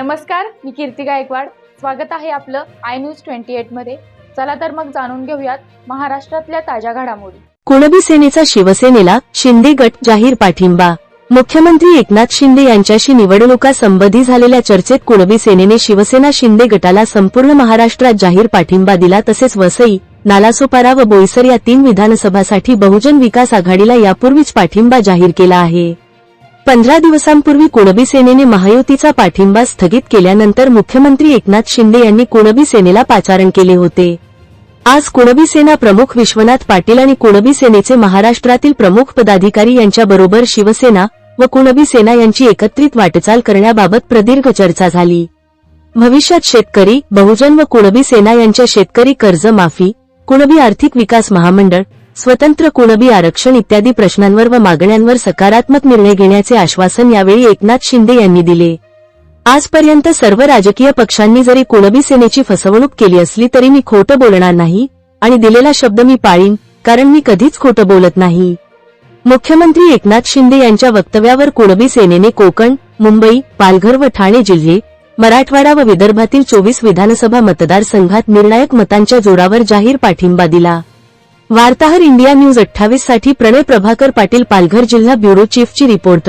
नमस्कार मी कीर्ती गायकवाड. स्वागत आहे आपलं आय न्यूज ट्वेंटी एटमध्ये. चला तर मग जाणून घेऊयात महाराष्ट्रातल्या ताज्या घडामोडी. कुणबी सेनेचा शिवसेनेला शिंदे गट जाहीर पाठिंबा. मुख्यमंत्री एकनाथ शिंदे यांच्याशी निवडणुका संबंधी झालेल्या चर्चेत कुणबी सेनेने शिवसेना शिंदे गटाला संपूर्ण महाराष्ट्रात जाहीर पाठिंबा दिला तसेच वसई नालासोपारा व बोईसर या तीन विधानसभासाठी बहुजन विकास आघाडीला यापूर्वीच पाठिंबा जाहीर केला आहे. पंधरा दिवसांपूर्वी कुणबी सेनेने महायुतीचा पाठिंबा स्थगित केल्यानंतर मुख्यमंत्री एकनाथ शिंदे यांनी कुणबी सेनेला पाचारण केले होते. आज कुणबी सेना प्रमुख विश्वनाथ पाटील आणि कुणबी सेनेचे महाराष्ट्रातील प्रमुख पदाधिकारी यांच्याबरोबर शिवसेना व कुणबी सेना यांची एकत्रित वाटचाल करण्याबाबत प्रदीर्घ चर्चा झाली. भविष्यात शेतकरी बहुजन व कुणबी सेना यांच्या शेतकरी कर्ज माफी कुणबी आर्थिक विकास महामंडळ स्वतंत्र कुणबी आरक्षण इत्यादी प्रश्नांवर व मागण्यांवर सकारात्मक निर्णय घेण्याचे आश्वासन यावेळी एकनाथ शिंदे यांनी दिले. आजपर्यंत सर्व राजकीय पक्षांनी जरी कुणबी सेनेची फसवणूक केली असली तरी मी खोटं बोलणार नाही आणि दिलेला शब्द मी पाळीन कारण मी कधीच खोटं बोलत नाही. मुख्यमंत्री एकनाथ शिंदे यांच्या वक्तव्यावर कुणबी सेनेने कोकण मुंबई पालघर व ठाणे जिल्हे मराठवाडा व विदर्भातील चोवीस विधानसभा मतदारसंघात निर्णायक मतांच्या जोरावर जाहीर पाठिंबा दिला. वार्ताहर इंडिया न्यूज अठ्ठावीससाठी प्रणय प्रभाकर पाटील पालघर जिल्हा ब्युरो चीफची रिपोर्ट